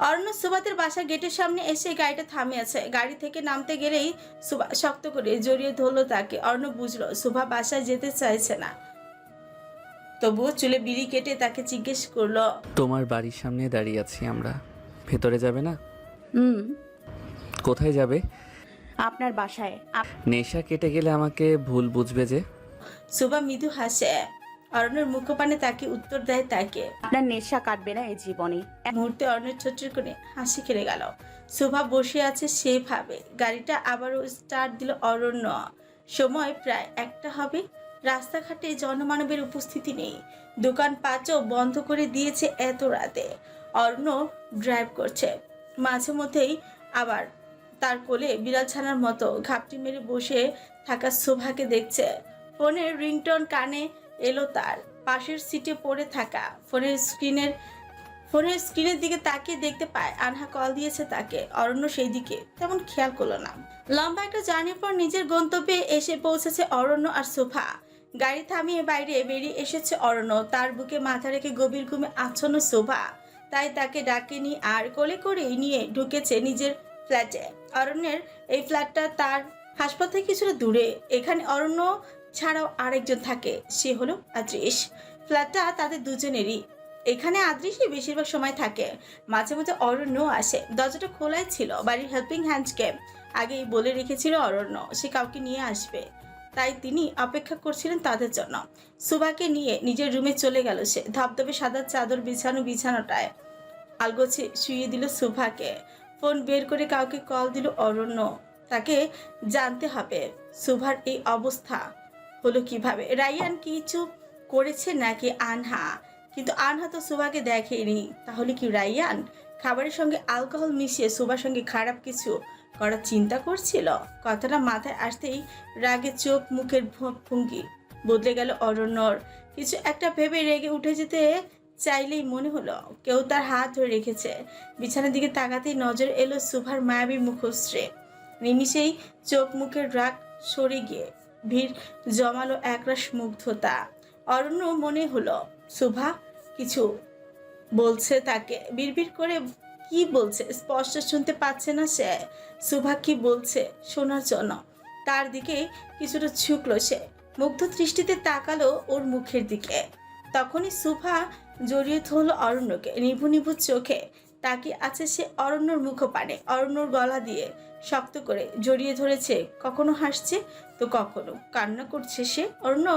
অরণ্য সুভাতের বাসা গেটের সামনে এসে গাড়িটা থামিয়েছে। গাড়ি থেকে নামতে গেলেই সুভা শক্ত করে জড়িয়ে ধরলো তাকে। অর্ণ বুঝলো সুভা বাসায় যেতে চাইছে না। তবুও চুলে বিড়ি কেটে তাকে জিজ্ঞেস করল তোমার বাড়ির সামনে দাঁড়িয়ে আছি আমরা। ভেতরে যাবে না? হুম। কোথায় যাবে? আপনার বাসায়। আপ- নেশা কেটে গেলে আমাকে ভুল বুঝবে যে? সুভা মৃদু হাসে। অরণ্যের মুখপানে তাকে উত্তর দেয় তাকে আপনার নেশা কাটবে না এই জীবনে। মুহূর্তে অর্ণের ছোট্ট করে হাসি খেলে গেল। শোভা বসে আছে সেভাবে গাড়িটা আবারও স্টার্ট দিল অরণ্য। সময় প্রায় একটা হবে। রাস্তাঘাটে জনমানবের উপস্থিতি নেই। দোকান পাচও বন্ধ করে দিয়েছে এত রাতে। অর্ণ ড্রাইভ করছে। মাঝে মধ্যেই আবার তার কোলে বিড়াল ছানার মতো ঘাপটি মেরে বসে থাকা শোভাকে দেখছে। ফোনের রিংটন কানে এলো তার। পাশের সিটে পড়ে থাকা ফোনের স্ক্রিনের ফোনের স্ক্রিনের দিকে তাকিয়ে দেখতে পায়, আনহা কল দিয়েছে তাকে। অরণ্য সেই দিকে তেমন খেয়াল করল না। লম্বা একটা জার্নির পর নিজের গন্তব্যে এসে পৌঁছেছে অরণ্য আর সোফা। গাড়ি থামিয়ে বাইরে বেরিয়ে এসেছে অরণ্য। তার বুকে মাথা রেখে গভীর ঘুমে আচ্ছন্ন শোভা তাই তাকে ডাকেনি আর কোলে করেই নিয়ে ঢুকেছে নিজের ফ্ল্যাটে। অরণ্যের এই ফ্ল্যাটটা তার হাসপাতাল থেকে কিছুটা দূরে। এখানে অরণ্য ছাড়াও আরেকজন থাকে, সে হলো আদৃশ ফ্ল্যাটটা তাদের দুজনেরই। এখানে আদৃশই বেশিরভাগ সময় থাকে। মাঝে মাঝে অরণ্য আসে। দরজাটা খোলাই ছিল, বাড়ির হেল্পিং হ্যান্ডকে আগেই বলে রেখেছিল অরণ্য, সে কাউকে নিয়ে আসবে। তাই তিনি অপেক্ষা করছিলেন তাদের জন্য। সুভাকে নিয়ে নিজের রুমে চলে গেল সে, ধবধবে সাদা চাদর বিছানো বিছানোটায়। আলগোছে শুয়ে দিল সুভাকে। ফোন বের করে কাউকে কল দিল অরণ্য। তাকে জানতে হবে সুভার এই অবস্থা। হলো কীভাবে? রায়ান কিছু করেছে নাকি আনহা? কিন্তু আনহা তো সুভাকে দেখেনি। তাহলে কি রাইয়ান খাবারের সঙ্গে অ্যালকোহল মিশিয়ে সুভার সঙ্গে খারাপ কিছু করার চিন্তা করছিল? কথাটা মাথায় আসতেই রাগে চোখ মুখের ভঙ্গি বদলে গেল অরণ্যর। কিছু একটা ভেবে রেগে উঠে যেতে চাইলেই মনে হলো কেউ তার হাত ধরে রেখেছে। বিছানার দিকে তাকাতেই নজর এলো সুভার মায়াবী মুখশ্রে। নিমিষেই চোখ মুখের রাগ সরে গিয়ে ভিড় জমালো একরাশ মুগ্ধতা। অরণ্য মনে হলো, সুভা, কিছু বলছে তাকে। বিড়বিড় করে কি বলছে? স্পষ্ট শুনতে পাচ্ছে না সে। সুভা কি বলছে শোনার জন্য। তার দিকে কিছুটা ঝুঁকলো সে। মুগ্ধ দৃষ্টিতে তাকালো ওর মুখের দিকে। তখনই সুভা জড়িয়ে ধরলো অরণ্যকে নিভু নিভু চোখে। তাকে আছে সে অরণ্যর মুখপানে অরণ্যর গলা দিয়ে শক্ত করে জড়িয়ে ধরেছে কখনো হাসছে তো কখনো কান্না করছে সে। অরণ্য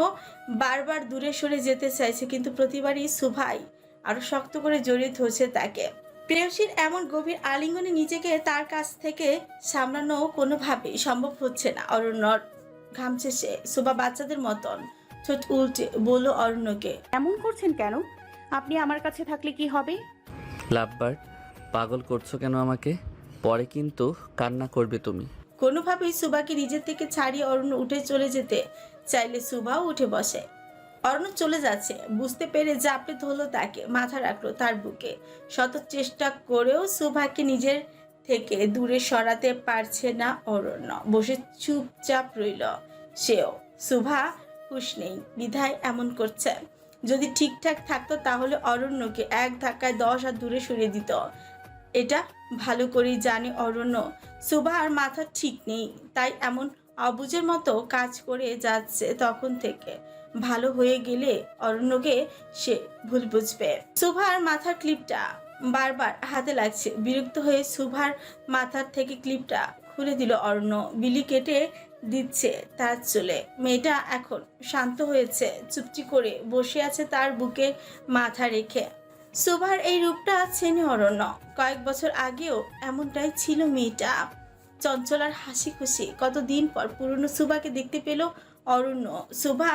বারবার দূরে সরে যেতে চাইছে কিন্তু প্রতিবারই সুভাই আরও শক্ত করে জড়িয়ে ধরছে তাকে। প্রেয়সীর এমন গভীর আলিঙ্গনে নিজেকে তার কাছ থেকে সামলানো কোনোভাবেই সম্ভব হচ্ছে না। অরণ্যর ঘামছে সে সুভা বাচ্চাদের মতন। ঠোঁট উল্টে বলল অরণ্যকে এমন করছেন কেন? আপনি আমার কাছে থাকলে কি হবে? লাভবার পাগল করছ কেন আমাকে? পরে কিন্তু কান্না করবে তুমি। কোনোভাবেই সুবাকে নিজের থেকে ছাড়িয়ে অরণ্য উঠে চলে যেতে চাইলে সুবাও উঠে বসে। অরণ্য চলে যাচ্ছে। বুঝতে পেরে জাপড়ে ধরলো তাকে, মাথা রাখল তার বুকে। শত চেষ্টা করেও সুভাকে নিজের থেকে দূরে সরাতে পারছে না অরণ্য বসে চুপচাপ রইল সেও। সুভা, হুশ নেই বিধায় এমন করছে। যদি ঠিকঠাক থাকতো তাহলে অরণ্যকে এক ধাক্কায় দশ হাত দূরে সরিয়ে দিত। এটা ভালো করেই জানে অরণ্য। সুভা আর মাথা ঠিক নেই, তাই এমন অবুজের মতো কাজ করে যাচ্ছে তখন থেকে। ভালো হয়ে গেলে অরণ্যকে সে ভুল বুঝবে। সুভার মাথার ক্লিপটা বারবার হাতে লাগছে। বিরক্ত হয়ে সুভার মাথার থেকে ক্লিপটা খুলে দিল অরণ্য। বিলি কেটে দিচ্ছে তার চলে। মেয়েটা এখন শান্ত হয়েছে, চুপটি করে বসে আছে তার বুকে মাথা রেখে। সুভার এই রূপটা চেনে অরণ্য। কয়েক বছর আগেও এমনটাই ছিল মেয়েটা। চঞ্চলার হাসি খুশি কতদিন পর পুরনো সুভাকে দেখতে পেল অরণ্য। সুভা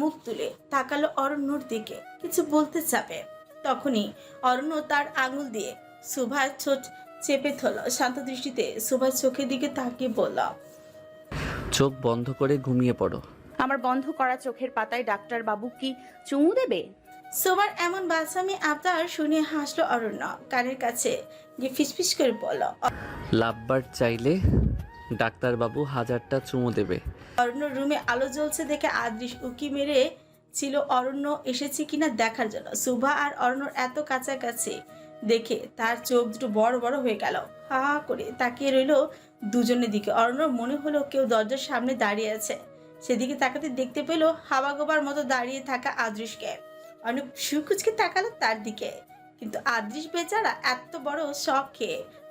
মুখ তুলে তাকালো অরণ্যর দিকে কিছু বলতে চাবে। তখনই অরণ্য তার আঙুল দিয়ে সুভার ছোট চেপে ধরল। শান্ত দৃষ্টিতে সুভার চোখের দিকে তাকিয়ে বলল চোখ বন্ধ করে ঘুমিয়ে পড়ো। আমার বন্ধ করা চোখের পাতায় ডাক্তার বাবু কি চুমু দেবে? সোমার এমন বাসামি আবদার শুনে হাসলো অরণ্য। কানের কাছে গিয়ে ফিসফিস করে বলল লাভবার চাইলে ডাক্তারবাবু হাজারটা চুমু দেবে। অরণ্য রুমে আলো জ্বলছে দেখে আদৃশ উকি মেরে ছিল অরণ্য এসেছে কিনা দেখার জন্য। সুভা আর অরণ্যর এত কাছাকাছি দেখে তার চোখ দুটো বড় বড় হয়ে গেল। হা হা করে তাকিয়ে রইল দুজনের দিকে। অর্ণর মনে হলো কেউ দরজার সামনে দাঁড়িয়ে আছে। সেদিকে তাকাতে দেখতে পেল হাওয়া গোবার মতো দাঁড়িয়ে থাকা আদৃশকে অনেক সুকুচকে তাকালো তার দিকে। কিন্তু আদৃশ বেচারা এত বড় শখ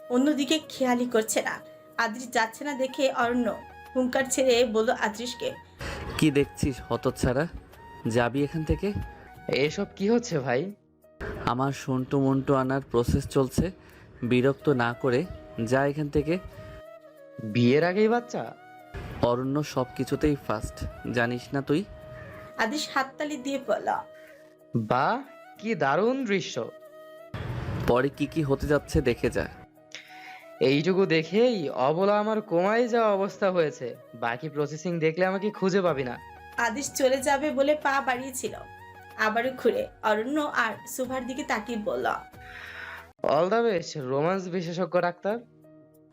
অন্যদিকে খেয়ালি করছে না। আদৃশ যাচ্ছে না দেখে অরণ্য হুঙ্কার ছেড়ে বলল আদৃশকে কি দেখছিস হতচ্ছাড়া? যাবি এখান থেকে? এসব কি হচ্ছে ভাই? আমার সন্টু মন্টু আনার প্রসেস চলছে। বিরক্ত না করে যা এখান থেকে। বিয়ের আগেই বাচ্চা? অরণ্য সব কিছুতেই ফার্স্ট জানিস না তুই? আদৃশ হাততালি দিয়ে বলল বা কি দারুণ দৃশ্য। পরে কি কি হতে যাচ্ছে দেখে যা। এইটুকু দেখেই অবলা আমার কমায় যাওয়া অবস্থা হয়েছে। বাকি প্রসেসিং দেখলে আমাকে খুঁজে পাবি না। আদেশ চলে যাবে বলে পা বাড়িয়েছিল। আবারও ঘুরে অরণ্য আর সুভার দিকে তাকিয়ে বলল অল দ্য বেস্ট রোমান্স বিশেষজ্ঞ ডাক্তার।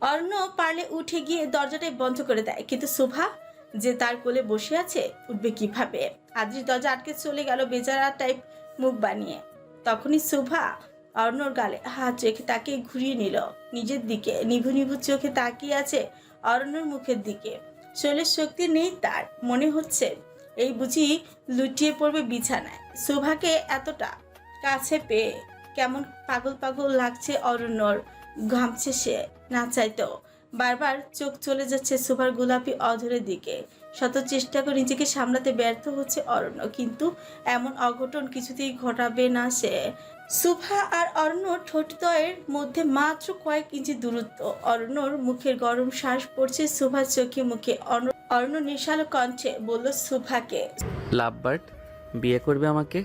অরণ্য পারলে উঠে গিয়ে দরজাটাই বন্ধ করে দেয় কিন্তু সুভা যে তার কোলে বসে আছে উঠবে কীভাবে? আদৃশ দরজা আটকে চলে গেল বেচারা টাইপ মুখ বানিয়ে। তখনই সুভা অর্ণর গালে হাত রেখে তাকে ঘুরিয়ে নিল। নিজের দিকে, নিভু নিভু চোখে তাকিয়ে আছে অরণ্যর মুখের দিকে। শরীরের শক্তি নেই তার, মনে হচ্ছে এই বুঝি লুটিয়ে পড়বে বিছানায়। সুভাকে এতটা কাছে পেয়ে কেমন পাগল পাগল লাগছে অরণ্যর ঘামছে সে, না চাইতেও। বারবার চোখ চলে যাচ্ছে সুভার গোলাপি অধরের দিকে। শত চেষ্টা করে নিজেকে সামলাতে ব্যর্থ হচ্ছে অরণ্য কিন্তু এমন অঘটন কিছুতেই ঘটাবে না সে। সুভা আর অরণ্য ঠোঁটদ্বয়ের মধ্যে মাত্র কয়েক ইঞ্চি দূরত্ব। অরণ্যর মুখের গরম শ্বাস পড়ছে সুভার চোখে মুখে। অর্ণ- অরণ্য নিশাল কণ্ঠে বলল সুভাকে। লাভবার্ড বিয়ে করবে আমাকে?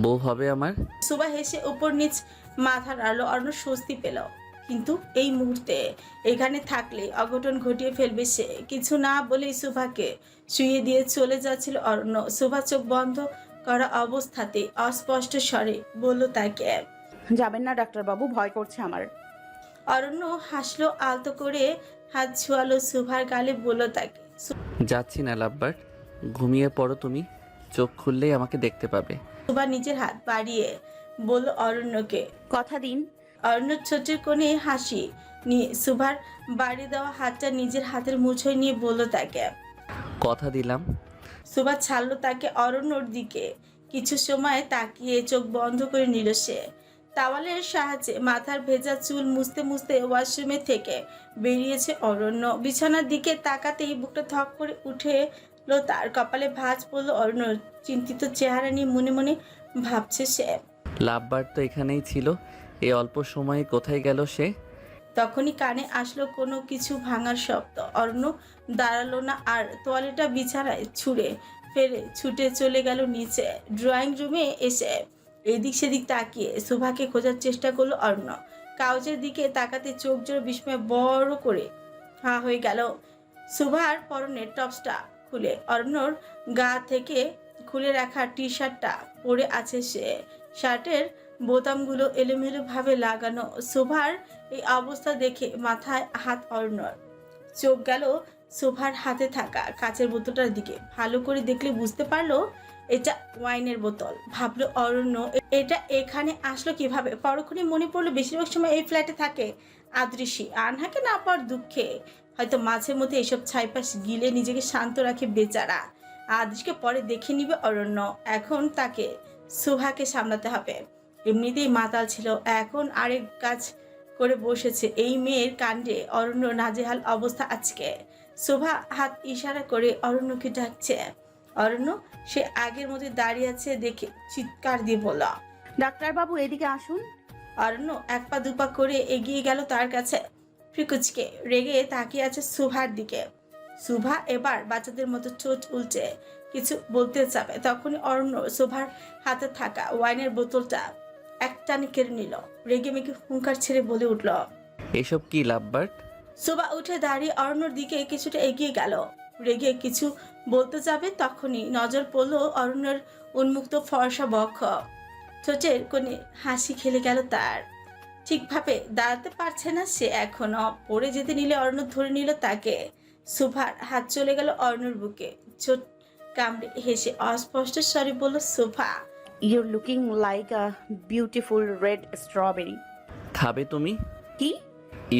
বউ হবে আমার? সুভা হেসে উপর নিচ মাথা নাড়লো। অরণ্য স্বস্তি পেল। কিন্তু এই মুহূর্তে এখানে থাকলে অঘটন ঘটিয়ে ফেলবে সে। কিছু না বলেই সুভাকে শুয়ে দিয়ে চলে যাচ্ছিল অরণ্য। সুভা চোখ বন্ধ করা অবস্থাতে অস্পষ্ট স্বরে বলল তাকে যাবেন না ডাক্তারবাবু ভয় করছে আমার। অরণ্য হাসলো আলতো করে হাত ছোয়ালো সুভার গালে বলল তাকে যাচ্ছি না লাভবার্ড ঘুমিয়ে পড়ো তুমি চোখ খুললেই আমাকে দেখতে পাবে। সুভা নিজের হাত বাড়িয়ে বলল অরণ্যকে কথা দিন অরণ্য ছোটের কোণে হাসি। নিয়ে সুভার বাড়ি দেওয়া হাতটা নিজের হাতের মুঠোয় নিয়ে বলল তাকে। কথা দিলাম। সুভা ছাড়লো তাকে অরণ্যর দিকে। কিছু সময় তাকিয়ে চোখ বন্ধ করে নিল সে। তাওয়ালের সাহায্যে মাথার ভেজা চুল মুছতে মুছতে ওয়াশরুমে থেকে বেরিয়েছে অরণ্য। বিছানার দিকে তাকাতেই বুকটা থক করে উঠে লো তার কপালে ভাঁজ পড়ল অরণ্য চিন্তিত চেহারা নিয়ে মনে মনে ভাবছে সে। লাভবার্ড তো এখানেই ছিল। এই অল্প সময়ে কোথায় গেল সে? তখনই কানে আসলো কোনো কিছু ভাঙার শব্দ। অর্ণ দাঁড়াল না আর তোয়ালেটা বিছানায় ছুঁড়ে ফেলে ছুটে চলে গেল নিচে। ড্রয়িং রুমে এসে এদিক সেদিক তাকিয়ে সুভাকে খোঁজার চেষ্টা করল অরণ্য। কাউচের দিকে তাকাতে চোখ জোর বিস্ময়ে বড় করে হা হয়ে গেল সুভার পরনের টপসটা খুলে। অরণ্যর গা থেকে খুলে রাখা টি শার্টটা পরে আছে সে। শার্টের বোতামগুলো এলোমেলোভাবে লাগানো শোভার এই অবস্থা দেখে মাথায় হাত অর্ণর চোখ গেল শোভার হাতে থাকা কাচের বোতলটার দিকে। ভালো করে দেখলে বুঝতে পারল এটা ওয়াইনের বোতল। ভাবলো অরণ্য, এটা এখানে আসলো কীভাবে? পরক্ষণে মনে পড়ল বেশিরভাগ সময় এই ফ্ল্যাটে থাকে আদৃশি, আনহাকে না পাওয়ার দুঃখে। হয়তো মাঝে মধ্যে এসব ছাইপাশ গিলে নিজেকে শান্ত রাখে বেচারা। আদৃশকে পরে দেখে নিবে অরণ্য। এখন তাকে সুভাকে সামলাতে হবে। এমনিতেই মাতাল ছিল। এখন আরেক কাজ করে বসেছে। এই মেয়ের কাণ্ডে অরণ্য নাজেহাল অবস্থা আজকে। শোভা হাত ইশারা করে অরণ্যকে ডাকছে। অরণ্য সে আগের মধ্যে দাঁড়িয়ে আছে দেখে চিৎকার দিয়ে বলল ডাক্তারবাবু এদিকে আসুন। অরণ্য এক পা দুপা করে এগিয়ে গেল তার কাছে। ফ্রিকুচকে রেগে তাকিয়ে আছে সুভার দিকে। সুভা এবার বাচ্চাদের মতো চোট উল্টে। কিছু বলতে চাবে। তখনই অরণ্য সুভার হাতে থাকা ওয়াইনের বোতলটা এক টানে কেড়ে নিল। রেগে মেগে হুঙ্কার ছেড়ে বলে উঠল এসব কি লাভবার্ড? সুভা উঠে দাঁড়িয়ে অরণ্যর দিকে কিছুটা এগিয়ে গেল। রেগে কিছু বলতে যাবে তখনই নজর পড়ল অরণ্যের উন্মুক্ত ফর্সা বক্ষ। ঠোঁটের কোণে হাসি খেলে গেল তার। ঠিকভাবে দাঁড়াতে পারছে না সে এখনও। পড়ে যেতে নিলে অরণ্য ধরে নিল তাকে। সুভার হাত চলে গেল অরণ্যর বুকে। ছোট কামড়ে হেসে অস্পষ্ট স্বরে বলল Subha your looking like a beautiful red strawberry খাবে তুমি? কি?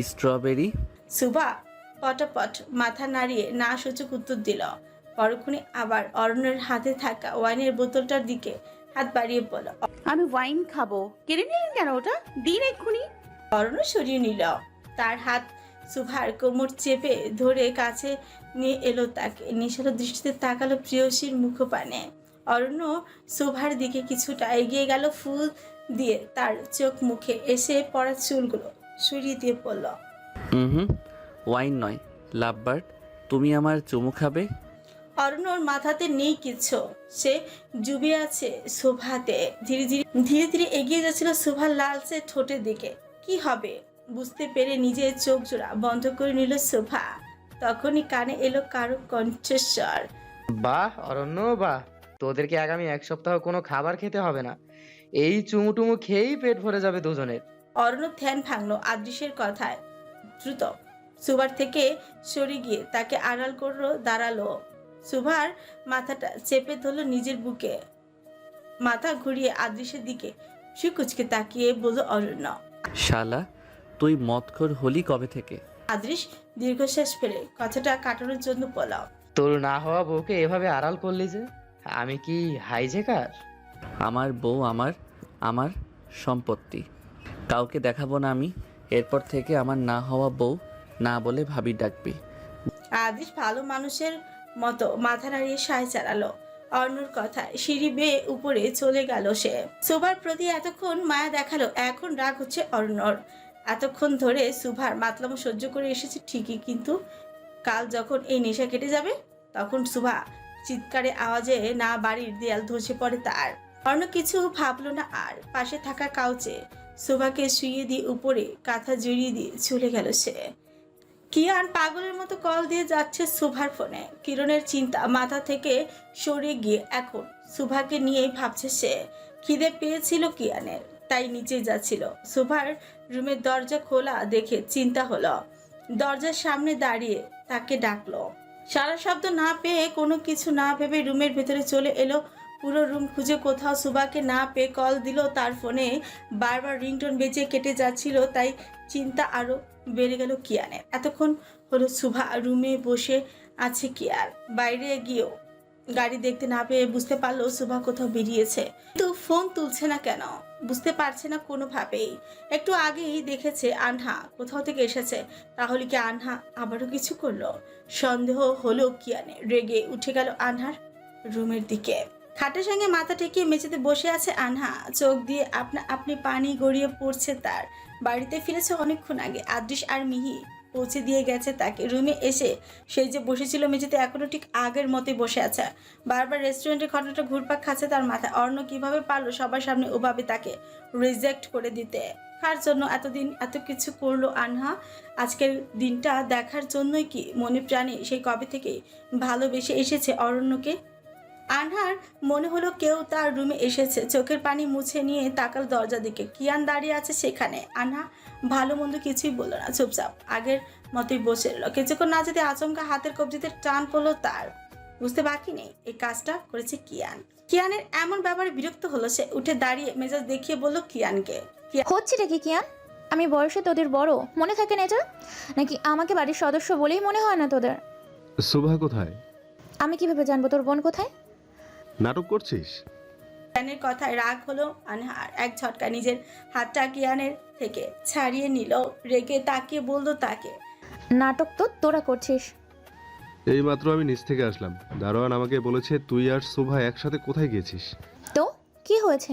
স্ট্রবেরি সুভা পটাপট মাথা নাড়িয়ে না সূচক উত্তর দিল। পরক্ষণে আবার অরণ্যের হাতে থাকা ওয়াইনের বোতলটার দিকে হাত বাড়িয়ে বলল আমি ওয়াইন খাব। কেড়ে নিলেন কেন ওটা? দিন এক্ষুনি। অরণ্য সরিয়ে নিল। তার হাত সুভার কোমর চেপে ধরে কাছে নিয়ে এলো তাকে। নিশালো দৃষ্টিতে তাকালো প্রিয়সীর মুখপানে। অরণ্য সুভার দিকে কিছুটা এগিয়ে গেল ফুল দিয়ে তার চোখ মুখে এসে পড়া চুলগুলো সরিয়ে দিয়ে পড়ল হুম ওয়াইন নয় লাভবার্ড তুমি আমার চুমু খাবে? অরণ্যর মাথাতে নেই কিছু। সে ডুবে আছে শোভাতে। ধীরে ধীরে ধীরে ধীরে এগিয়ে যাচ্ছিল শোভার লালচে ঠোঁটের দিকে। কি হবে? বুঝতে পেরে নিজের চোখ জোড়া বন্ধ করে নিল শোভা। তখনই কানে এলো কারও কণ্ঠস্বর। বাহ অরণ্য বাহ। তোদেরকে আগামী এক সপ্তাহ কোনো খাবার খেতে হবে না। এই চুমুটুমু খেয়েই পেট ভরে যাবে দুজনের। অরণ্য ধ্যান ভাঙলো আদৃশের কথায়। দ্রুত। সুভার থেকে সরে গিয়ে তাকে আড়াল করল দাঁড়াল। সুভার মাথাটা চেপে ধরলো নিজের বুকে। মাথা ঘুরিয়ে আদৃশের দিকে শিকুচকে তাকিয়ে বলল অরণ্য শালা তুই মদখোর হলি কবে থেকে? আদৃশ দীর্ঘশ্বাস ফেলে কথাটা কাটানোর জন্য বলাও তোর না হওয়া বউকে এভাবে আড়াল করলি যে? আমি কি হাইজেকার? আমার বউ আমার আমার সম্পত্তি। কাউকে দেখাবো না আমি এরপর থেকে আমার না হওয়া বউ না বলে ভাবি ডাকবি। আদিশ ভালো মানুষের মতো মাথা নাড়িয়ে সায় চালালো। অর্ণর কথায় সিঁড়ি বেয়ে উপরে চলে গেল সে। সুভার প্রতি এতক্ষণ মায়া দেখাল এখন রাগ হচ্ছে অর্ণর। এতক্ষণ ধরে সুভার মাতলামো সহ্য করে এসেছে ঠিকই কিন্তু কাল যখন এই নেশা কেটে যাবে তখন সুভা চিৎকারে আওয়াজে না বাড়ির দেয়াল ধসে পড়ে তার। অন্য কিছু ভাবলো না আর। পাশে থাকা কাউচে সুভাকে শুইয়ে দিয়ে উপরে কাঁথা জড়িয়ে দিয়ে চলে গেল সে। কিয়ান পাগলের মতো কল দিয়ে যাচ্ছে সুভার ফোনে? কিরণের চিন্তা মাথা থেকে সরে গিয়ে এখন সুভাকে নিয়েই ভাবছে সে। খিদে পেয়েছিল কিয়ানের, তাই নিচে যাচ্ছিল। সুভার রুমের দরজা খোলা দেখে চিন্তা হলো। দরজার সামনে দাঁড়িয়ে তাকে ডাকলো। সারা শব্দ না পেয়ে কোনো কিছু না ভেবে রুমের ভেতরে চলে এলো। পুরো রুম খুঁজে কোথাও সুভাকে না পেয়ে কল দিল, তার ফোনে বারবার রিংটোন বেজে কেটে যাচ্ছিল, তাই চিন্তা আরও বেড়ে গেল কিয়ানের। এতক্ষণ হলো সুভা রুমে বসে আছে কিয়ার। বাইরে গিয়েও গাড়ি দেখতে না পেয়ে বুঝতে পারল সুভা কোথাও বেরিয়েছে। কিন্তু ফোন তুলছে না কেন? বুঝতে পারছে না কোনোভাবেই। একটু আগেই দেখেছে আনহা কোথাও থেকে এসেছে। তাহলে কি আনহা আবারও কিছু করল? সন্দেহ হলো কিয়ানে রেগে উঠে গেল আনহার রুমের দিকে। খাটের সঙ্গে মাথা ঠেকিয়ে মেঝেতে বসে আছে আনহা। চোখ দিয়ে আপনা আপনি পানি গড়িয়ে পড়ছে তার। বাড়িতে ফিরেছে অনেকক্ষণ আগে। আদৃশ আর মিহি পৌঁছে দিয়ে গেছে তাকে। রুমে এসে সেই যে বসেছিল মেঝেতে এখনও ঠিক আগের মতোই বসে আছে। বারবার রেস্টুরেন্টের ঘটনাটা ঘুরপাক খাচ্ছে তার মাথায়। অর্ণ কীভাবে পারল সবার সামনে ওভাবে তাকে রিজেক্ট করে দিতে? কার জন্য এতদিন এত কিছু করল আনহা? আজকের দিনটা দেখার জন্যই কি মনে প্রাণে সেই কবে থেকে ভালোবেসে এসেছে অরণ্যকে? আনহার মনে হলো কেউ তার রুমে এসেছে। চোখের পানি মুছে নিয়ে তাকাল দরজা দিকে। কিয়ান দাঁড়িয়ে আছে সেখানে। আনহা ভালো মন্দ কিছুই বলল না। চুপচাপ। আগের মতোই বসে এলো কিছুক্ষণ না যেতে আচমকা হাতের কবজিতে টান পড়ল তার। বুঝতে বাকি নেই। এই কাজটা করেছে কিয়ান। কিয়ানের এমন ব্যাপারে বিরক্ত হলো সে। উঠে দাঁড়িয়ে মেজাজ দেখিয়ে বলল কিয়ানকে। হচ্ছেটা কি কিয়ান? আমি বয়সে তোদের বড়। মনে থাকে না এটা? নাকি আমাকে বাড়ির সদস্য বলেই মনে হয় না তোদের? শোভা কোথায়? আমি কীভাবে জানব তোর বোন কোথায়? নাটক করছিস? কিয়ানের কথায় রাগ হলো আনহার। এক ঝটকা নিজের হাতটা কিয়ানের থেকে ছাড়িয়ে নিল। রেগে তাকিয়ে বলল তাকে। নাটক তো তোরা করছিস। এইমাত্র আমি নিচ থেকে আসলাম। দারোয়ান আমাকে বলেছে তুই আর শোভা একসাথে কোথায় গিয়েছিস তো? কি হয়েছে?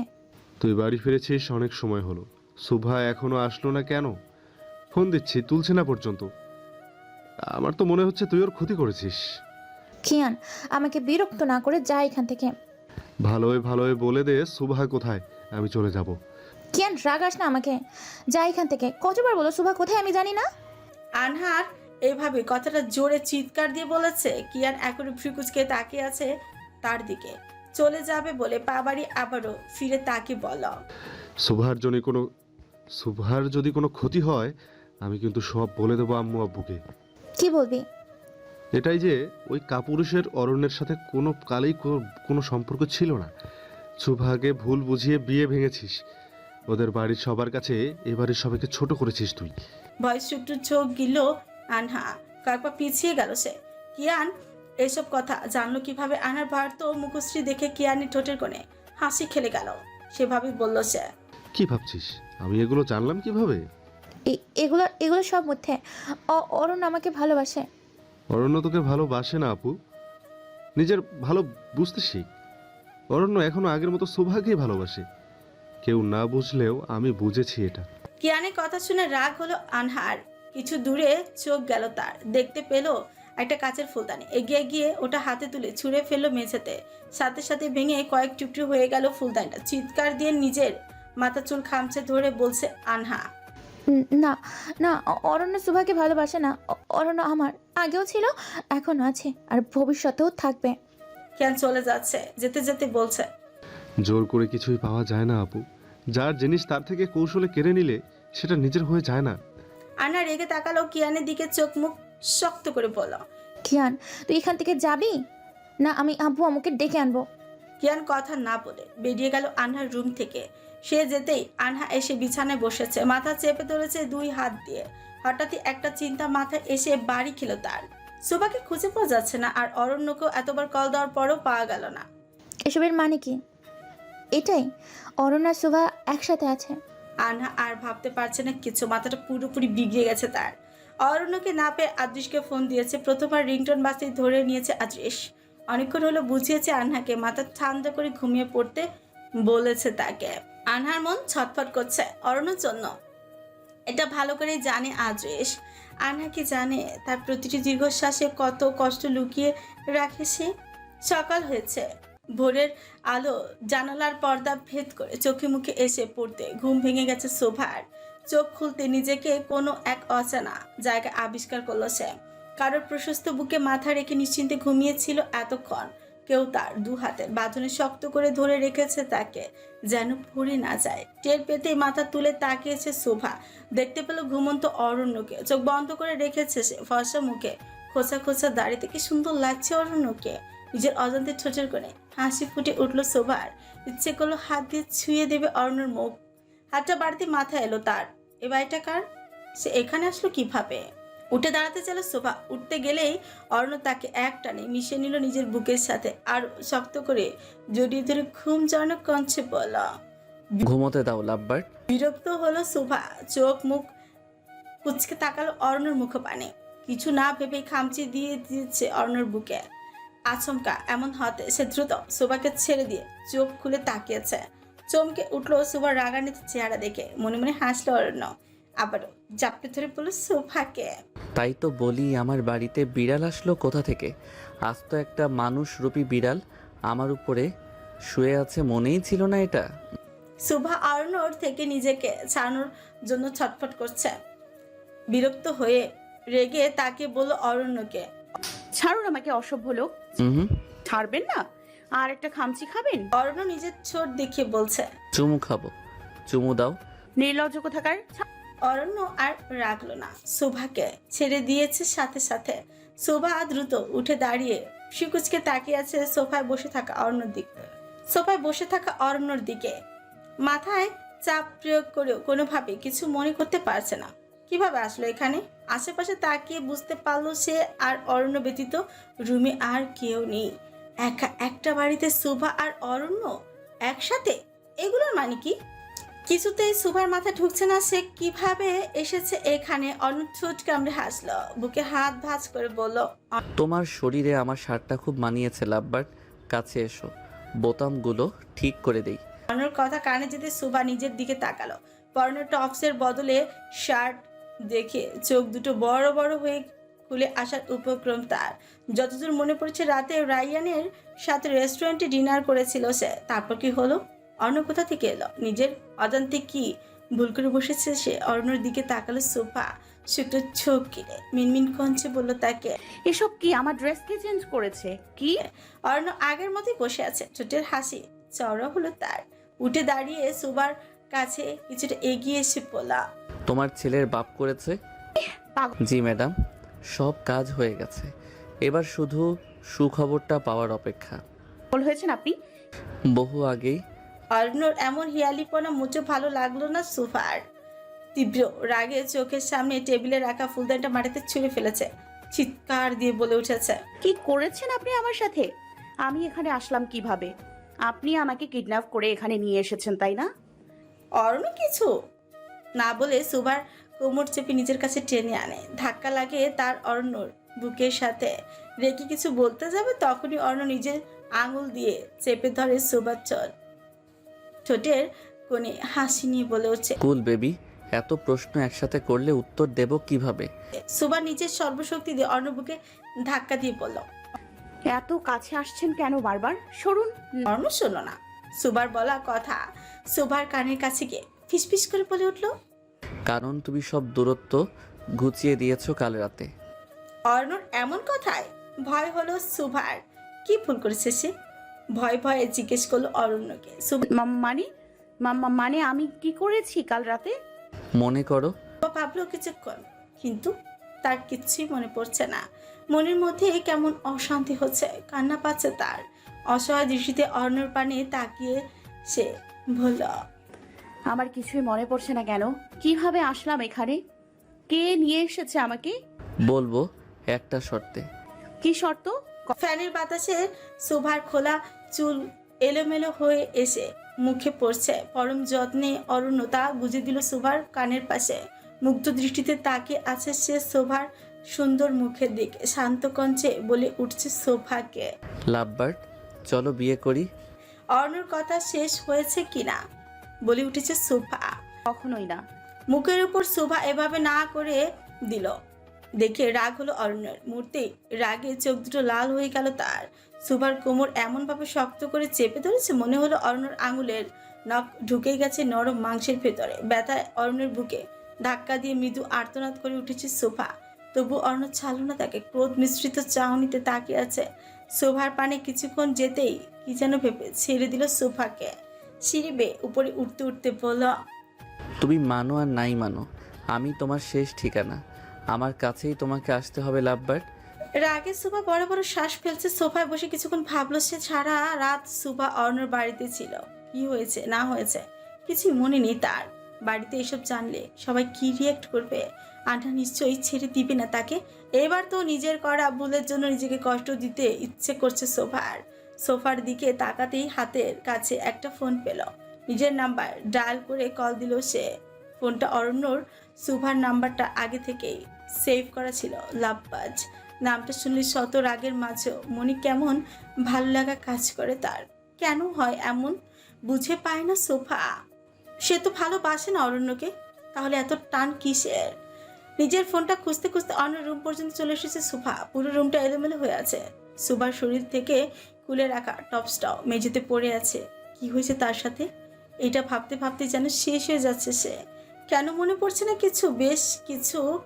তুই বাড়ি ফিরেছিস অনেক সময় হলো। শোভা এখনও আসলো না কেন? ফোন দিচ্ছি তুলছে না পর্যন্ত। আমার তো মনে হচ্ছে তুই ওর ক্ষতি করেছিস। কিয়ান আমাকে বিরক্ত না করে যা এখান থেকে। ভালোই ভালোই বলে দে সুভা কোথায় আমি চলে যাব। কিয়ান রাগাস না আমাকে। যা এখান থেকে। কতবার বলো সুভা কোথায় আমি জানি না। আনহার এভাবে কথাটা জোরে চিৎকার দিয়ে বলেছে। কিয়ান এখনও ফ্রিকুচকে তাকিয়ে আছে তার দিকে। চলে যাবে বলে পা বাড়ি আবারও ফিরে তাকে বল। সুভার জন্য কোনো সুভার যদি কোনো ক্ষতি হয় আমি কিন্তু সব বলে দেবো আম্মু আব্বুকে। কি বলবি? এটাই যে ওই কাপুরুষের অরণ্যের সাথে কোনো কালেই কোনো সম্পর্ক ছিল না। সুভাকে ভুল বুঝিয়ে বিয়ে ভেঙেছিস। ওদের বাড়ির সবার কাছে এবারে সবাইকে ছোট করেছিস তুই। ভয় শুক্র চোখ গিল আনহা। কয়েকবার পিছিয়ে গেল সে? কিয়ান? এসব কথা জানলো কীভাবে আনার ভারত মুখশ্রী দেখে কিয়ানের ঠোঁটের কোণে হাসি খেলে গেল। সেভাবেই বলল সে। কি ভাবছিস? আমি এগুলো জানলাম কীভাবে? এ- এগুলো এগুলো সব মধ্যে অ- অরুণ আমাকে ভালোবাসে। অরণ্য তোকে ভালোবাসে না, আপু। নিজের ভালো বুঝতে শিখ। অরণ্য এখনও আগের মতো সৌভাগ্যই ভালোবাসে। কেউ না বুঝলেও আমি বুঝেছি এটা। কিয়ানের কথা শুনে রাগ হলো আনহার। কিছু দূরে চোখ গেল তার। দেখতে পেল একটা কাচের ফুলদানি। এগিয়ে গিয়ে ওটা হাতে তুলে ছুঁড়ে ফেলল মেঝেতে। সাথে সাথে ভেঙে কয়েক টুকরো হয়ে গেল ফুলদানিটা। চিৎকার দিয়ে নিজের মাথা চুল খামছে ধরে বলছে আনহা। না না অরণ্য সুভাকে ভালোবাসে না। অরণ্য আমার আগেও ছিল এখনও আছে আর ভবিষ্যতেও থাকবে। কিয়ান চলে যাচ্ছে? যেতে যেতে বলছে। জোর করে কিছুই পাওয়া যায় না আপু। যার জিনিস তার থেকে কৌশলে কেড়ে নিলে সেটা নিজের হয়ে যায় না। আনা রেগে তাকালো কিয়ানের দিকে চোখ মুখ শক্ত করে বলল কিয়ান তুই এখান থেকে যাবি? না আমি আব্বু আমাকে ডেকে আনব। কিয়ান কথা না বলে বেরিয়ে গেল আনহার রুম থেকে। সে যেতেই আনহা এসে বিছানায় বসেছে মাথা চেপে ধরেছে দুই হাত দিয়ে। হঠাৎই একটা চিন্তা মাথায় এসে বাড়ি খেলো তার। সুবাকে খুঁজে পাওয়া যাচ্ছে না আর অরণ্যকেও এতবার কল দেওয়ার পরও পাওয়া গেল না। এসবের মানে কি? এটাই অরণ্য সুভা একসাথে আছে। আনহা আর ভাবতে পারছে না কিছু মাথাটা পুরোপুরি বিগড়ে গেছে তার। অরণ্যকে না পেয়ে আদৃশকে ফোন দিয়েছে প্রথমবার রিংটন বাসে ধরে নিয়েছে আদৃশ অনেকক্ষণ হলো বুঝিয়েছে আনহাকে মাথা ঠান্ডা করে ঘুমিয়ে পড়তে বলেছে তাকে। আনহার মন ছটফট করছে অরণ্যর জন্য। এটা ভালো করেই জানে আদৃশ আনহা কি জানে? তার প্রতিটি দীর্ঘশ্বাসে কত কষ্ট লুকিয়ে রাখে সে? সকাল হয়েছে। ভোরের আলো জানালার পর্দা ভেদ করে চোখে মুখে এসে পড়তে ঘুম ভেঙে গেছে শোভার। চোখ খুলতে নিজেকে কোনো এক অচেনা জায়গায় আবিষ্কার করল সে। কারোর প্রশস্ত বুকে মাথা রেখে নিশ্চিন্তে ঘুমিয়েছিল এতক্ষণ। কেউ তার দু হাতে বাঁধনে শক্ত করে ধরে রেখেছে তাকে, যেন পড়ে না যায়। টের পেতেই মাথা তুলে তাকিয়েছে শোভা। দেখতে পেল ঘুমন্ত অরণ্যকে। চোখ বন্ধ করে রেখেছে সে ফর্সা মুখে। খোঁচা খোঁচা দাড়িতে কি সুন্দর লাগছে অরণ্যকে। নিজের অজান্তে ঠোঁটের করে হাসি ফুটে উঠল শোভার। ইচ্ছে করল হাত দিয়ে ছুঁয়ে দেবে অর্ণর মুখ। হাতটা বাড়িতে মাথায় এলো তার। এ বাড়িটা কার? সে এখানে আসলো কীভাবে? উঠে দাঁড়াতে চাইল শোভা উঠতে গেলেই অর্ণ তাকে এক টানে মিশে নিল নিজের বুকের সাথে আর শক্ত করে জড়িয়ে ধরে ঘুম জনক কঞ্চে বলল ঘুমোতে দাও লাভবার্ড। বিরক্ত হলো শোভা চোখ মুখ কুচকে তাকালো অর্ণর মুখপানে। কিছু না ভেবে খামচি দিয়ে দিয়েছে অর্ণর বুকে। আচমকা এমন হতে সে দ্রুত শোভাকে ছেড়ে দিয়ে চোখ খুলে তাকিয়েছে। চমকে উঠল শোভার রাগান্বিত চেহারা দেখে। মনে মনে হাসলো অরণ্য। আবারও জাপটে ধরে বলল শোভাকে তাই তো বলি আমার বাড়িতে বিড়াল আসলো কোথা থেকে? আজ তো একটা মানুষরূপী বিড়াল আমার উপরে শুয়ে আছে মনেই ছিল না এটা। শোভা অরণ্যর থেকে নিজেকে ছাড়ানোর জন্য ছটফট করছে। বিরক্ত হয়ে রেগে তাকে বলল অরণ্যকে ছাড়ুন আমাকে অসভ্য লোক। হুম ছাড়বেন না? আর একটা খামচি খাবেন? অরণ্য নিজের ছোট দেখিয়ে বলছে চুমু খাব। চুমু দাও। নির্লজ্জ কোথাকার? ছা- অরণ্য আর রাখল না। শোভাকে ছেড়ে দিয়েছে সাথে সাথে। শোভা দ্রুত উঠে দাঁড়িয়ে শিকুচকে তাকিয়ে আছে সোফায় বসে থাকা অরণ্যর দিকে। সোফায় বসে থাকা অরণ্যর দিকে। মাথায় চাপ প্রয়োগ করেও কোনোভাবে কিছু মনে করতে পারছে না। কীভাবে আসলো এখানে? আশেপাশে তাকিয়ে বুঝতে পারল সে আর অরণ্য ব্যতীত রুমে আর কেউ নেই। একা একটা বাড়িতে শোভা আর অরণ্য একসাথে? এগুলোর মানে কি? কিছুতেই সুভার মাথা ঢুকছে না সে কীভাবে এসেছে এখানে? অনুচ্ছুট কামড়ে হাসলো বুকে হাত ভাঁজ করে বলল তোমার শরীরে আমার শার্টটা খুব মানিয়েছে লাভবার্ড। কাছে এসো বোতামগুলো ঠিক করে দেই। অর্ণর কথা কানে যেতে সুভা নিজের দিকে তাকালো। পরনের টপসের বদলে শার্ট দেখে চোখ দুটো বড় বড় হয়ে খুলে আসার উপক্রম তার। যতদূর মনে পড়ছে রাতে রাইয়ানের সাথে রেস্টুরেন্টে ডিনার করেছিল সে। তারপর কি হলো? অর্ণ কোথা থেকে এলো? নিজের অজান্তে কি ভুল করে বসেছে সে? অর্ণর দিকে তাকালো সোফা শুক্র চোখ কিনে। মিনমিন কঞ্চে বলল তাকে এসব কি আমার ড্রেস কে চেঞ্জ করেছে? কি? অর্ণ আগের মতোই বসে আছে ছোটের হাসি চওড়া হলো তার। উঠে দাঁড়িয়ে সুবার কাছে কিছুটা এগিয়ে এসে বলা তোমার ছেলের বাপ করেছে। জি ম্যাডাম সব কাজ হয়ে গেছে। এবার শুধু সুখবরটা পাওয়ার অপেক্ষা। বল হয়েছেন আপনি? বহু আগেই অরণ্যর এমন হিয়ালিপনা মুচো ভালো লাগল না সুফার। তীব্র রাগে চোখের সামনে টেবিলে রাখা ফুলদানটা মাটিতে ছুঁড়ে ফেলেছে। চিৎকার দিয়ে বলে উঠেছে কি করেছেন আপনি আমার সাথে? আমি এখানে আসলাম কীভাবে? আপনি আমাকে কিডন্যাপ করে এখানে নিয়ে এসেছেন তাই না? অরণ্য কিছু? না বলে সুভার কোমর চেপে নিজের কাছে টেনে আনে। ধাক্কা লাগে তার অরণ্যর বুকের সাথে রেখে কিছু বলতে যাবে তখনই অরণ্য নিজের আঙুল দিয়ে চেপে ধরে সুভার চল ঠোঁটের কোণে হাসি নিয়ে বলে উঠছে কুল বেবি এত প্রশ্ন একসাথে করলে উত্তর দেব কীভাবে? সুভা নিজের সর্বশক্তি দিয়ে অর্ণবকে ধাক্কা দিয়ে বলল এত কাছে আসছেন কেন বারবার? সরুন। অর্ণ শোনো না সুবার বলা কথা সুভার কানের কাছে গিয়ে ফিসফিস করে বলে উঠল কারণ তুমি সব দূরত্ব ঘুচিয়ে দিয়েছ কাল রাতে। অর্ণর এমন কথায় ভয় হলো সুভার কি ভুল করেছে সে? ভয় ভয়ে জিজ্ঞেস করল অরণ্যকে। মানে? মানে আমি কি করেছি কাল রাতে? মনে করো। ভাবলো কিছুক্ষণ কিন্তু তার কিচ্ছুই মনে পড়ছে না। মনের মধ্যে কেমন অশান্তি হচ্ছে কান্না পাচ্ছে তার। অসহায় দৃষ্টিতে অর্ণর পানে তাকিয়ে সে বলল আমার কিছুই মনে পড়ছে না কেন? কীভাবে আসলাম এখানে? কে নিয়ে এসেছে আমাকে? বলব একটা শর্তে। কি শর্ত? ফ্যানের বাতাসে সুভার খোলা চুল এলোমেলো হয়ে এসে মুখে পড়ছে। পরম যত্নে অরণ্য তা গুজে দিল সুভার কানের পাশে। মুগ্ধ দৃষ্টিতে তাকিয়ে আছে সে শোভার সুন্দর মুখের দিকে। শান্ত কঞ্চে বলে উঠছে শোভাকে। লাভবার্ড চলো বিয়ে করি। অর্ণর কথা শেষ হয়েছে কিনা? বলে উঠেছে শোভা। কখনোই না। মুখের উপর শোভা এভাবে না করে দিল। দেখে রাগ হলো অরণ্যের। মূর্তি রাগে চোখ দুটো লাল হয়ে গেল তার। সুভার কোমর এমনভাবে শক্ত করে চেপে ধরেছে মনে হলো অরণ্যর আঙুলের নখ ঢুকে গেছে নরম মাংসের ভেতরে। ব্যথায় অরণ্যের বুকে। ধাক্কা দিয়ে মৃদু আর্তনাদ করে উঠেছে সোফা। তবু অর্ণ ছাড়ল না তাকে। ক্রোধ মিশ্রিত চাউনিতে তাকিয়ে আছে। শোভার পানে কিছুক্ষণ যেতেই কি যেন ভেবে ছেড়ে দিল সোফাকে। সিঁড়ি উপরে উঠতে উঠতে বলল, তুমি মানো আর নাই মানো। আমি তোমার শেষ ঠিকানা। আমার কাছেই তোমাকে আসতে হবে লাভবার্ড। রাগে সুভা বড় বড় শ্বাস ফেলছে। সোফায় বসে কিছুক্ষণ ভাবলো, সে ছাড়া রাত সুভা অর্ণর বাড়িতে ছিল। কি হয়েছে, না হয়েছে? কিছুই মনে নেই তার। বাড়িতে এসব জানলে সবাই কি রিয়েক্ট করবে? আন্টা নিশ্চয়ই ছেড়ে দিবে না তাকে। এবার তো নিজের করা ভুলের জন্য নিজেকে কষ্ট দিতে ইচ্ছে করছে সোফার সোফার দিকে তাকাতেই হাতের কাছে একটা ফোন পেল। নিজের নাম্বার ডায়াল করে কল দিল সে। ফোনটা অরণ্যর সুভার নাম্বারটা আগে থেকেই সেভ করা ছিল, লাভবাজ। নামটা শুনলে শত রাগের মাঝেও মনে কেমন ভালো লাগা কাজ করে তার। কেন হয় এমন? বুঝে পায় না সোফা। সে তো ভালোবাসে না অরণ্যকে। তাহলে এত টান কিসের? নিজের ফোনটা খুঁজতে খুঁজতে অন্য রুম পর্যন্ত চলে এসেছে সোফা। পুরো রুমটা এলোমেলো হয়ে আছে। সুভার শরীর থেকে খুলে রাখা টপসটাও মেঝেতে পড়ে আছে। কি হয়েছে তার সাথে? এটা ভাবতে ভাবতে যেন শেষ হয়ে যাচ্ছে সে। কেন মনে পড়ছে না কিছু? বেশ কিছু,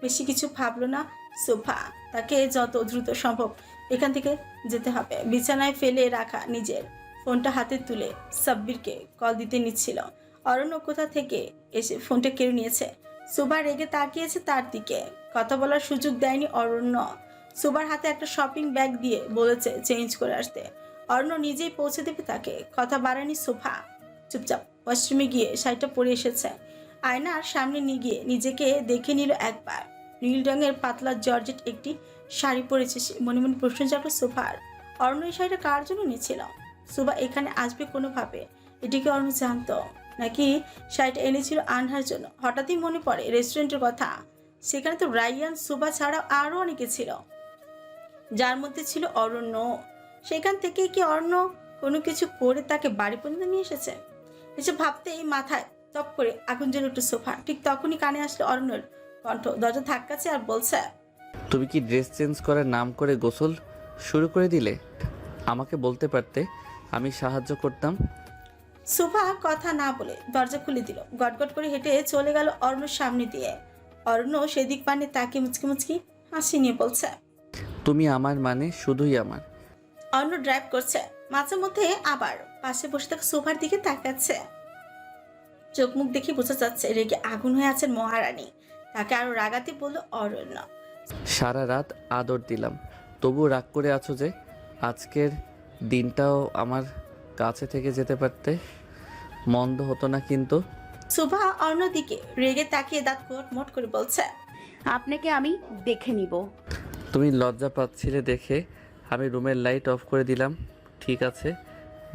বেশি কিছু ভাবলো না। সোফা তাকে যত দ্রুত সম্ভব এখান থেকে যেতে হবে। বিছানায় ফেলে রাখা নিজের। ফোনটা হাতে তুলে সাব্বিরকে কল দিতে নিচ্ছিল। অরণ্য কোথা থেকে এসে ফোনটা কেড়ে নিয়েছে? সুবা রেগে তাকিয়েছে তার দিকে। কথা বলার সুযোগ দেয়নি অরণ্য। সুবার হাতে একটা শপিং ব্যাগ দিয়ে বলেছে চেঞ্জ করে আসতে। অরণ্য নিজেই পৌঁছে দেবে তাকে। কথা বাড়ায়নি সোফা চুপচাপ ওয়াশরুমে গিয়ে শাড়িটা পরে এসেছে। আয়নার সামনে নিয়ে গিয়ে নিজেকে দেখে নিল একবার। নীল রঙের পাতলা জর্জেট একটি শাড়ি পরেছে সে। মনে মনে প্রশ্ন জাগলো সোফার অর্ণ এই শাড়িটা কার জন্য নিয়েছিল সুবা এখানে আসবে কোনোভাবে? এটিকে অর্ণ জানতো। নাকি শাড়িটা এনেছিল আনহার জন্য? হঠাৎই মনে পড়ে রেস্টুরেন্টের কথা। সেখানে তো রাইয়ান সুবা ছাড়াও আরও অনেকে ছিল। যার মধ্যে ছিল অরণ্য। সেখান থেকে কি অর্ণ কোনো কিছু করে তাকে বাড়ি পর্যন্ত নিয়ে এসেছে? এসে ভাবতে এই মাথায় টপ করে আগুন জ্বলে উঠল সোফা। ঠিক তখনই কানে আসলো অরণ্যর কণ্ঠ দরজা ধাক্কাচ্ছে আর বলছে তুমি কি ড্রেস চেঞ্জ করার নাম করে গোসল শুরু করে দিলে? আমাকে বলতে পারতে আমি সাহায্য করতাম। সোফা কথা না বলে দরজা খুলে দিল। গটগট করে হেঁটে চলে গেল অর্ণর সামনে দিয়ে। অর্ণ সেদিক পানে তাকে মুচকি মুচকি হাসি নিয়ে বলছে তুমি আমার মানে শুধুই আমার। অর্ণ ড্রাইভ করছে মাঝে মধ্যে আবার পাশে বসে থাকা সোফার দিকে তাকাচ্ছে। চোখ মুখ দেখে বোঝা যাচ্ছে রেগে আগুন হয়ে আছেন মহারানী। তাকে আরও রাগাতে বলল অরণ্য। সারা রাত আদর দিলাম। তবু রাগ করে আছো যে আজকের দিনটাও আমার কাছে থেকে যেতে পারতে মন্দ হতো না কিন্তু। সুভা অন্যদিকে রেগে তাকিয়ে দাঁত কোট মোট করে বলছে আপনাকে আমি দেখে নিব। তুমি লজ্জা পাচ্ছিলে দেখে আমি রুমের লাইট অফ করে দিলাম। ঠিক আছে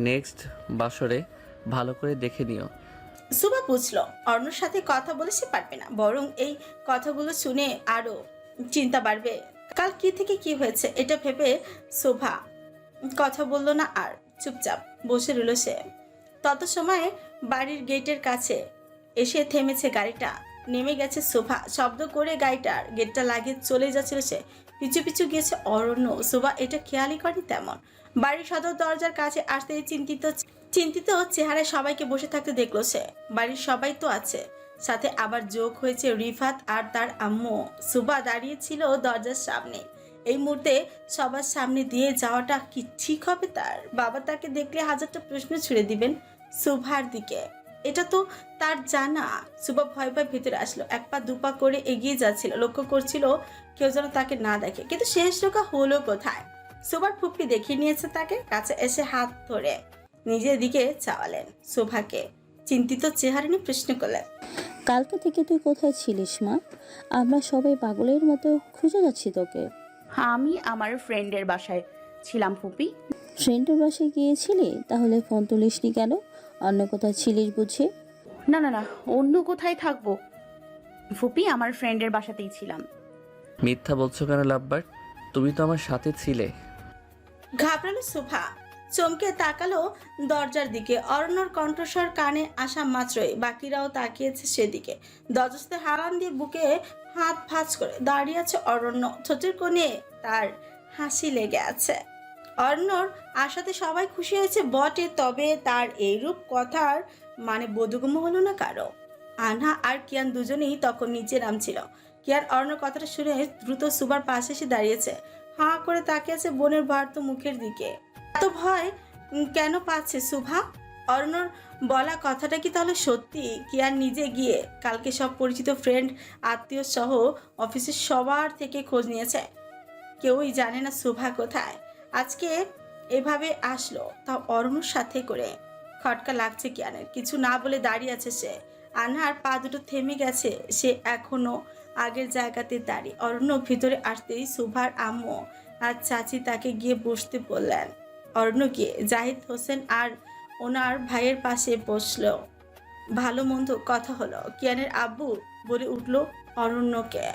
নেক্সট বাসরে ভালো করে দেখে নিও। সুভা বুঝলো, অর্ণর সাথে কথা বলে সে পারবে না। বরং এই কথাগুলো শুনে আরও চিন্তা বাড়বে। কাল কি থেকে কি হয়েছে এটা ভেবে শোভা কথা বলল না আর, চুপচাপ বসে রইল সে। তত সময়ে বাড়ির গেটের কাছে এসে থেমেছে গাড়িটা। নেমে গেছে শোভা শব্দ করে গাড়িটার গেটটা লাগিয়ে চলে যাচ্ছিল সে। পিছু পিছু গিয়েছে অরণ্য। শোভা এটা খেয়ালই করেনি তেমন। বাড়ির সদর দরজার কাছে আসতেই চিন্তিত চিন্তিত চেহারায় সবাইকে বসে থাকতে দেখল সে। বাড়ির সবাই তো আছে। সাথে আবার যোগ হয়েছে রিফাত আর তার আম্মু। সুবা দাঁড়িয়েছিল দরজার সামনে। এই মুহূর্তে সবার সামনে দিয়ে যাওয়াটা কি ঠিক হবে তার? বাবা তাকে দেখলে হাজারটা প্রশ্ন ছুড়ে দিবেন সুভার দিকে। এটা তো তার জানা। সুবা ভয় ভয় ভেতরে আসলো। এক পা দুপা করে এগিয়ে যাচ্ছিল। লক্ষ্য করছিল কেউ যেন তাকে না দেখে। কিন্তু শেষ রোকা হলো কোথায়? সুবার ফুপি দেখিয়ে নিয়েছে তাকে। কাছে এসে হাত ধরে। নিজের দিকে চাওয়ালেন শোভাকে। চিন্তিত চেহারা নিয়ে প্রশ্ন করলেন কালকে থেকে তুই কোথায় ছিলিস মা? আমরা সবাই পাগলের মতো খুঁজে যাচ্ছি তোকে। আমি আমার ফ্রেন্ডের বাসায় ছিলাম ফুপি। ফ্রেন্ডের বাসায় গিয়েছিলি? তাহলে ফোন তুলিসনি কেন? অন্য কোথায় ছিলিস বুঝি? না না না অন্য কোথায় থাকব? ফুপি আমার ফ্রেন্ডের বাসাতেই ছিলাম। মিথ্যা বলছো কেন লাভবার তুমি তো আমার সাথে ছিলে। ঘাবড়ালো শোভা। তাকালো দরজার দিকে। অরণ্যর কণ্ঠস্বর কানে আসা মাত্রই বাকিরাও তাকিয়েছে সেদিকে। দরজাতে হারান দিয়ে বুকে হাত ভাঁজ করে দাঁড়িয়ে আছে অরণ্য। ঠোঁটের কোণে তার হাসি লেগে আছে। অরণ্যর আশাতে সবাই খুশি হয়েছে, বটে, তবে তার এইরূপ কথার মানে বোধগম্য হলো না কারও। আনহা আর কিয়ান দুজনেই তখন নিচে নামছিল। কিয়ান অরণ্যর কথাটা শুনে দ্রুত সুবার পাশে এসে দাঁড়িয়েছে। হাঁ করে তাকিয়ে আছে বোনের ভারত মুখের দিকে। এত ভয়? কেন পাচ্ছে সুভা? অরণ্যর বলা কথাটা কি তাহলে সত্যি? কি আর নিজে গিয়ে কালকে সব পরিচিত ফ্রেন্ড আত্মীয় সহ অফিসের সবার থেকে খোঁজ নিয়েছে। কেউই জানে না সুভা কোথায়। আজকে এভাবে আসলো, তাও অরণ্যর সাথে করে। খটকা লাগছে কিয়ানের, কিছু না বলে দাঁড়িয়ে আছে সে। আনহার পা দুটো থেমে গেছে, সে এখনও আগের জায়গাতে দাঁড়িয়ে। অরণ্য ভিতরে আসতেই সুভার আম্মু আর চাচি তাকে গিয়ে বসতে বললেন। অরণ্য গিয়ে জাহিদ হোসেন আর ওনার ভাইয়ের পাশে বসল। ভালো মন্দ কথা হলো। কিয়ানের আব্বু বলে উঠল অরণ্যকে।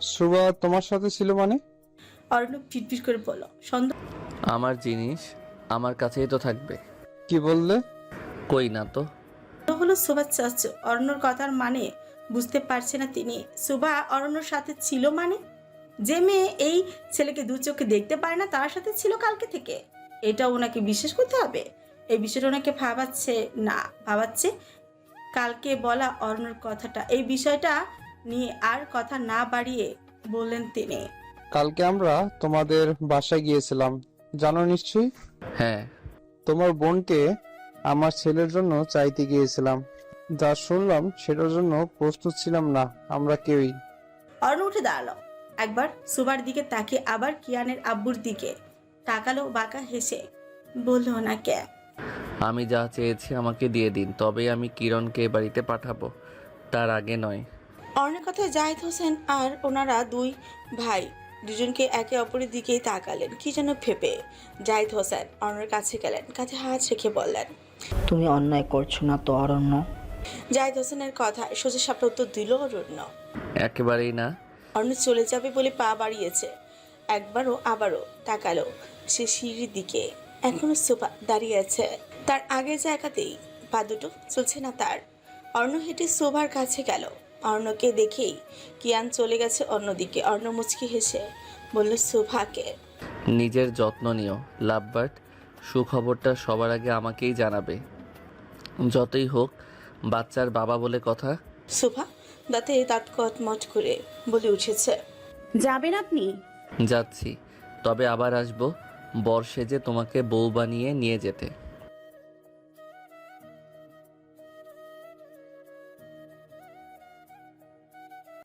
সুবা তোমার সাথে ছিল মানে? অরণ্য ফিটফিট করে বলল সন্দেহ আমার জিনিস আমার কাছেই তো থাকবে। কি বললে? কই না তো? হলো সুভা চাচু। অরণ্যর কথার মানে বুঝতে পারছে না তিনি। সুভা অরণ্যর সাথে ছিল মানে? যে মেয়ে এই ছেলেকে দু চোখে দেখতে পারে না তার সাথে ছিল কালকে থেকে। এটা ওনাকে বিশ্বাস করতে হবে? এই বিষয়টা ওনাকে ভাবাচ্ছে না ভাবাচ্ছে কালকে বলা অরণ্যর কথাটা। এই বিষয়টা নিয়ে আর কথা না বাড়িয়ে বললেন তিনি। কালকে আমরা তোমাদের বাসায় গিয়েছিলাম জানো নিশ্চয়ই? হ্যাঁ। তোমার বোনকে আমার ছেলের জন্য চাইতে গিয়েছিলাম। যা শুনলাম সেটার জন্য প্রস্তুত ছিলাম না আমরা কেউই। অরণ্য উঠে দাঁড়াল। একবার সুবার দিকে তাকিয়ে আবার কিয়ানের আব্বুর দিকে তাকালো বাঁকা হেসে। বলল ওনাকে। আমি যা চেয়েছি আমাকে দিয়ে দিন তবেই আমি কিরণকে এ বাড়িতে পাঠাবো। তার আগে নয়। অর্ণের কথায় জাহিদ হোসেন আর ওনারা দুই ভাই দুজনকে একে অপরের দিকেই তাকালেন। কি যেন ভেবে জাহিদ হোসেন অর্ণের কাছে গেলেন কাছে হাত রেখে বললেন তুমি অন্যায় করছ না তো অরণ্য? জাহিদ হোসেনের কথায় সোজা সাপটা উত্তর দিল অরণ্য। একেবারেই না। অর্ণ চলে যাবে বলে পা বাড়িয়েছে। একবারও আবারও তাকালো। সে সিঁড়ির দিকে এখনও সোফা দাঁড়িয়ে আছে। তার আগের জায়গাতেই পা দুটো চলছে না তার। অর্ণ হেঁটে সোভার কাছে গেল। অর্ণকে দেখেই কিয়ান চলে গেছে অন্যদিকে। অর্ণ মুচকি হেসে বলল শোভাকে নিজের যত্ন নিও লাভবার্ড সুখবরটা সবার আগে আমাকেই জানাবে। যতই হোক বাচ্চার বাবা বলে কথা। শোভা দাঁতে দাঁত কটমট করে বলে উঠেছে। যাবেন আপনি? যাচ্ছি তবে আবার আসব। বর্ষে যে তোমাকে বউ বানিয়ে নিয়ে যেতে।